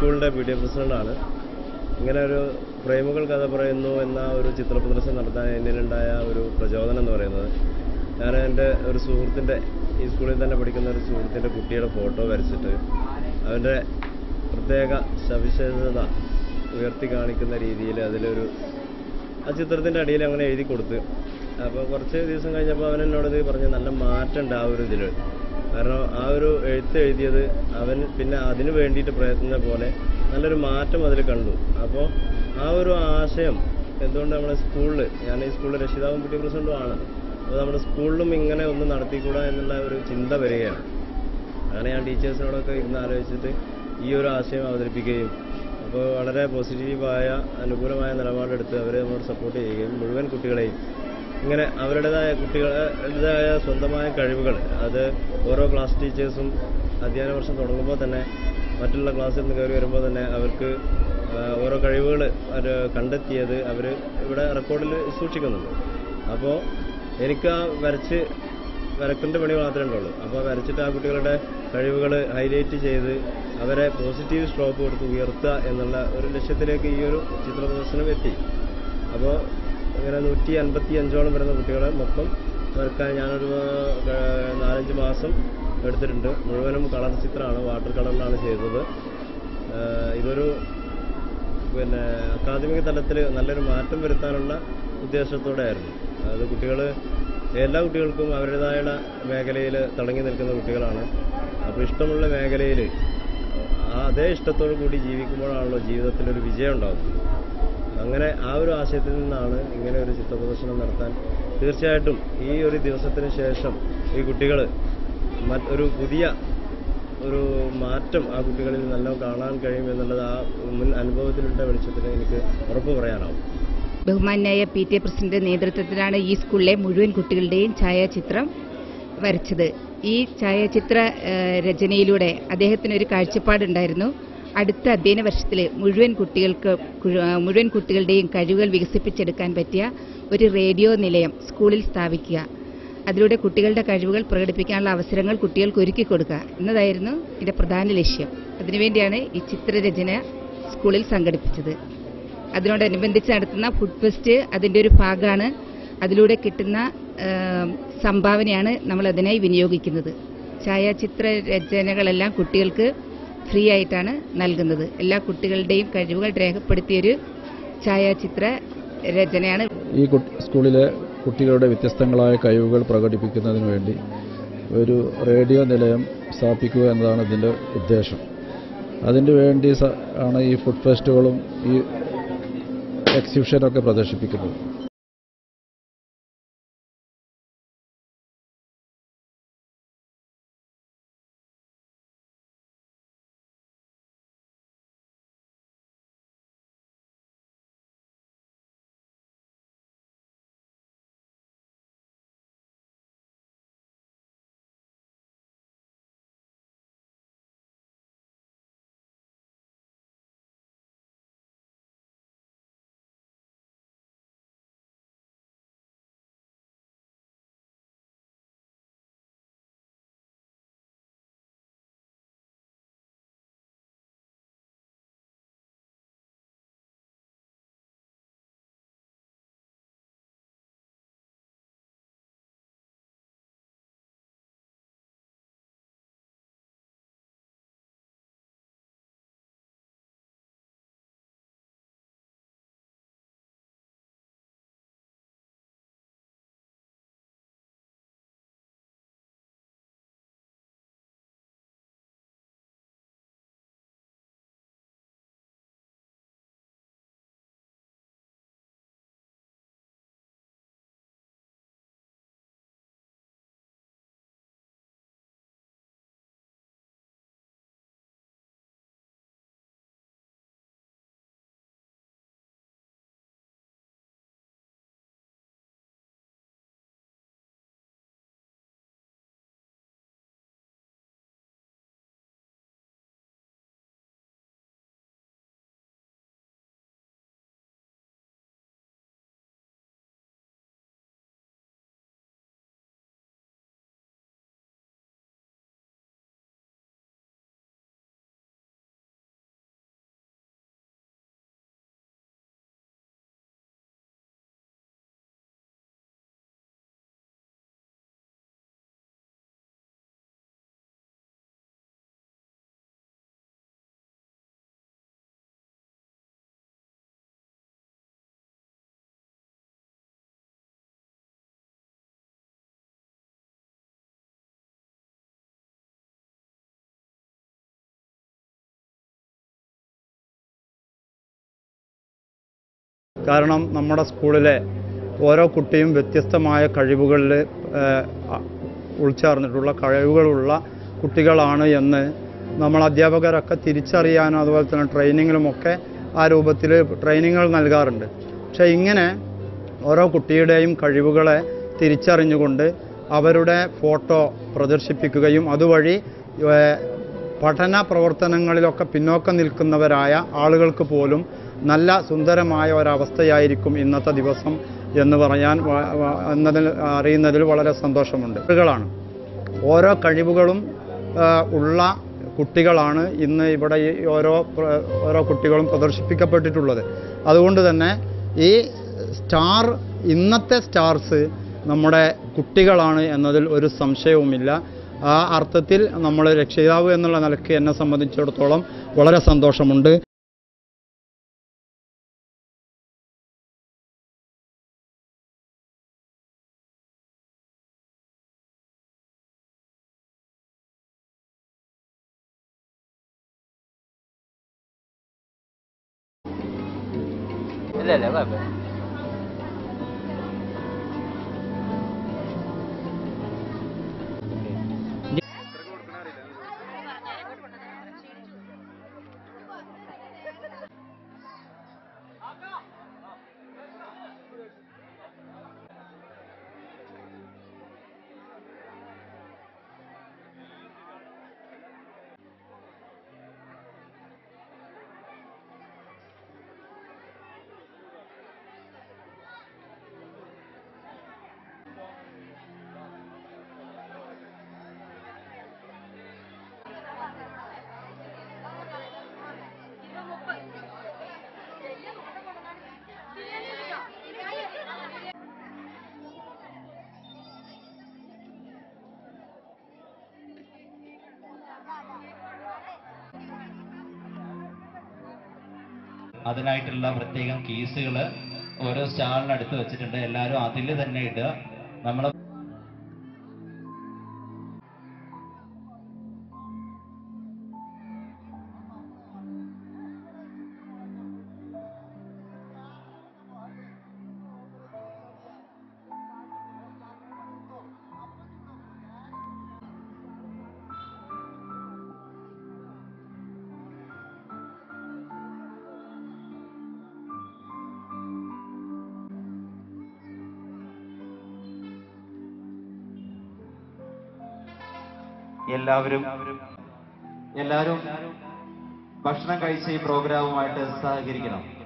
സ്കൂളിന്റെ P D A പ്രസിഡന്റാണ് ഇങ്ങനെ ഒരു പ്രേമുകൾ കഥ പറയുന്നു എന്ന ഒരു ചിത്ര പ്രദർശനം നടത്താൻ എന്നിലുണ്ടായ ഒരു പ്രചോദനം എന്ന് പറയുന്നത്. ഞാൻ എന്റെ ഒരു സുഹൃത്തിന്റെ ഈ സ്കൂളിൽ തന്നെ പഠിക്കുന്ന ഒരു സുഹൃത്തിന്റെ കുട്ടിയുടെ ഫോട്ടോ വരച്ചിട്ട് അവന്റെ പ്രത്യേക സവിശേഷത ഉയർത്തി കാണിക്കുന്ന രീതിയിൽ അതിലൊരു ആ ചിത്രത്തിന്റെ അടിയിൽ അങ്ങനെ എഴുതി കൊടുത്ത്. അപ്പോൾ കുറച്ച് ദിവസം കഴിഞ്ഞപ്പോൾ അവൻ എന്നോട് പറഞ്ഞ് നല്ല മാറ്റമുണ്ട് ആ ഒരു ഇതിൽ കാരണം ആ ഒരു എഴുത്ത് എഴുതിയത് അവൻ പിന്നെ അതിനു വേണ്ടിയിട്ട് പ്രയത്നിച്ച പോലെ നല്ലൊരു മാറ്റം അതിൽ കണ്ടു. അപ്പോൾ ആ ഒരു ആശയം എന്തുകൊണ്ട് നമ്മുടെ സ്കൂളിൽ ഞാൻ ഈ സ്കൂളിൽ രക്ഷിതാവും കുട്ടി പ്രസിഡന്റും ആണ്. അപ്പോൾ നമ്മുടെ സ്കൂളിലും ഇങ്ങനെ ഒന്ന് നടത്തിക്കൂടാ എന്നുള്ള ഒരു ചിന്ത വരികയാണ്. അങ്ങനെ ഞാൻ ടീച്ചേഴ്സിനോടൊക്കെ ഇരുന്ന് ആലോചിച്ചിട്ട് ഈ ഒരു ആശയം അവതരിപ്പിക്കുകയും അപ്പോൾ വളരെ പോസിറ്റീവായ അനുകൂലമായ നിലപാടെടുത്ത് അവരെ നമ്മൾ സപ്പോർട്ട് ചെയ്യുകയും മുഴുവൻ കുട്ടികളെയും ഇങ്ങനെ അവരുടേതായ കുട്ടികളുടേതായ സ്വന്തമായ കഴിവുകൾ അത് ഓരോ ക്ലാസ് ടീച്ചേഴ്സും അധ്യയന വർഷം തുടങ്ങുമ്പോൾ തന്നെ മറ്റുള്ള ക്ലാസ്സിൽ നിന്ന് കയറി വരുമ്പോൾ തന്നെ അവർക്ക് ഓരോ കഴിവുകൾ അവർ കണ്ടെത്തിയത് അവർ ഇവിടെ റെക്കോർഡിൽ സൂക്ഷിക്കുന്നുണ്ട്. അപ്പോൾ എനിക്ക് ആ വരച്ച് വരക്കിന്റെ പണി മാത്രമേ ഉള്ളൂ. അപ്പോൾ വരച്ചിട്ട് ആ കുട്ടികളുടെ കഴിവുകൾ ഹൈലൈറ്റ് ചെയ്ത് അവരെ പോസിറ്റീവ് സ്ട്രോക്ക് കൊടുത്ത് ഉയർത്തുക എന്നുള്ള ഒരു ലക്ഷ്യത്തിലേക്ക് ഈ ഒരു ചിത്ര പ്രദർശനം എത്തി. അപ്പോൾ ഇങ്ങനെ നൂറ്റി അൻപത്തി അഞ്ചോളം വരുന്ന കുട്ടികളെ മൊത്തം വരക്കാൻ ഞാനൊരു നാലഞ്ച് മാസം എടുത്തിട്ടുണ്ട്. മുഴുവനും കളർ ചിത്രമാണ് വാട്ടർ കളറിലാണ് ചെയ്തത്. ഇതൊരു പിന്നെ അക്കാദമിക തലത്തിൽ നല്ലൊരു മാറ്റം വരുത്താനുള്ള ഉദ്ദേശത്തോടെ ആയിരുന്നു അത് കുട്ടികൾ എല്ലാ കുട്ടികൾക്കും അവരുടേതായ മേഖലയിൽ തിളങ്ങി നിൽക്കുന്ന കുട്ടികളാണ്. അപ്പോൾ ഇഷ്ടമുള്ള മേഖലയിൽ അതേ ഇഷ്ടത്തോടു കൂടി ജീവിക്കുമ്പോഴാണല്ലോ ജീവിതത്തിൽ ഒരു വിജയം ഉണ്ടാകുന്നത് അങ്ങനെ ആ ഒരു ആശയത്തിൽ നിന്നാണ് ഇങ്ങനെ ഒരു ചിത്രപ്രദർശനം നടത്താൻ തീർച്ചയായിട്ടും ഈ ഒരു ദിവസത്തിന് ശേഷം ഈ കുട്ടികൾ ഒരു പുതിയ ഒരു മാറ്റം ആ കുട്ടികളിൽ നല്ല കാണാൻ കഴിയും എന്നുള്ളത് ആ മുൻ അനുഭവത്തിലുള്ള വെളിച്ചത്തിൽ എനിക്ക് ഉറപ്പ് പറയാനാവും. ബഹുമാനായ പി ടി പ്രസിഡന്റ് നേതൃത്വത്തിലാണ് ഈ സ്കൂളിലെ മുഴുവൻ കുട്ടികളുടെയും ഛായാചിത്രം വരച്ചത്. ഈ ഛായാചിത്ര രചനയിലൂടെ അദ്ദേഹത്തിന് ഒരു കാഴ്ചപ്പാടുണ്ടായിരുന്നു. അടുത്ത അധ്യയന വർഷത്തിൽ മുഴുവൻ കുട്ടികൾക്ക് മുഴുവൻ കുട്ടികളുടെയും കഴിവുകൾ വികസിപ്പിച്ചെടുക്കാൻ പറ്റിയ ഒരു റേഡിയോ നിലയം സ്കൂളിൽ സ്ഥാപിക്കുക. അതിലൂടെ കുട്ടികളുടെ കഴിവുകൾ പ്രകടിപ്പിക്കാനുള്ള അവസരങ്ങൾ കുട്ടികൾക്ക് ഒരുക്കി കൊടുക്കുക. എന്നതായിരുന്നു ഇതിന്റെ പ്രധാന ലക്ഷ്യം. അതിനുവേണ്ടിയാണ് ഈ ചിത്രരചന സ്കൂളിൽ സംഘടിപ്പിച്ചത്. അതിനോടനുബന്ധിച്ച് നടത്തുന്ന ഫുഡ് ഫെസ്റ്റ് അതിന്റെ ഒരു ഭാഗമാണ്. അതിലൂടെ കിട്ടുന്ന സംഭാവനയാണ് നമ്മൾ അതിനായി വിനിയോഗിക്കുന്നത്. ഛായാചിത്ര രചനകളെല്ലാം കുട്ടികൾക്ക് ഫ്രീ ആയിട്ടാണ് നൽകുന്നത്. എല്ലാ കുട്ടികളുടെയും കഴിവുകൾ രേഖപ്പെടുത്തിയൊരു ഛായാചിത്ര രചനയാണ്. ഈ സ്കൂളിലെ കുട്ടികളുടെ വ്യത്യസ്തങ്ങളായ കഴിവുകൾ പ്രകടിപ്പിക്കുന്നതിന് വേണ്ടി ഒരു റേഡിയോ നിലയം സ്ഥാപിക്കുക എന്നതാണ് ഇതിന്റെ ഉദ്ദേശം. അതിനു വേണ്ടി ആണ് ഈ ഫുഡ് ഫെസ്റ്റുകളും ഈ എക്സിബിഷനൊക്കെ പ്രദർശിപ്പിക്കുന്നത്. കാരണം നമ്മുടെ സ്കൂളിലെ ഓരോ കുട്ടിയും വ്യത്യസ്തമായ കഴിവുകളിൽ ഉൾച്ചേർന്നിട്ടുള്ള കഴിവുകളുള്ള കുട്ടികളാണ് എന്ന് നമ്മൾ അധ്യാപകരൊക്കെ തിരിച്ചറിയാനും അതുപോലെ തന്നെ ട്രെയിനിങ്ങിലുമൊക്കെ ആ രൂപത്തിൽ ട്രെയിനിങ്ങുകൾ നൽകാറുണ്ട്. പക്ഷേ ഇങ്ങനെ ഓരോ കുട്ടിയുടെയും കഴിവുകളെ തിരിച്ചറിഞ്ഞുകൊണ്ട് അവരുടെ ഫോട്ടോ പ്രദർശിപ്പിക്കുകയും അതുവഴി പഠന പ്രവർത്തനങ്ങളിലൊക്കെ പിന്നോക്കം നിൽക്കുന്നവരായ ആളുകൾക്ക് പോലും നല്ല സുന്ദരമായ ഒരവസ്ഥയായിരിക്കും ഇന്നത്തെ ദിവസം എന്ന് പറയാൻ എന്നതിൽ അറിയുന്നതിൽ വളരെ സന്തോഷമുണ്ട്. കുട്ടികളാണ്. ഓരോ കഴിവുകളും ഉള്ള കുട്ടികളാണ് ഇന്ന് ഇവിടെ ഓരോ ഓരോ കുട്ടികളും പ്രദർശിപ്പിക്കപ്പെട്ടിട്ടുള്ളത്. അതുകൊണ്ട് തന്നെ ഈ സ്റ്റാർ ഇന്നത്തെ സ്റ്റാർസ് നമ്മുടെ കുട്ടികളാണ് എന്നതിൽ ഒരു സംശയവുമില്ല. ആ അർത്ഥത്തിൽ നമ്മൾ രക്ഷിതാവ് എന്നുള്ള നിലയ്ക്ക് എന്നെ സംബന്ധിച്ചിടത്തോളം വളരെ സന്തോഷമുണ്ട്. 来来外边。അതിനായിട്ടുള്ള പ്രത്യേകം കീസുകൾ ഓരോ സ്റ്റാളിനടുത്ത് വെച്ചിട്ടുണ്ട്. എല്ലാവരും അതിൽ തന്നെ ഇടുക. നമ്മൾ എല്ലാവരും എല്ലാവരും ഭക്ഷണം കഴിച്ച് ഈ പ്രോഗ്രാമുമായിട്ട് സഹകരിക്കണം.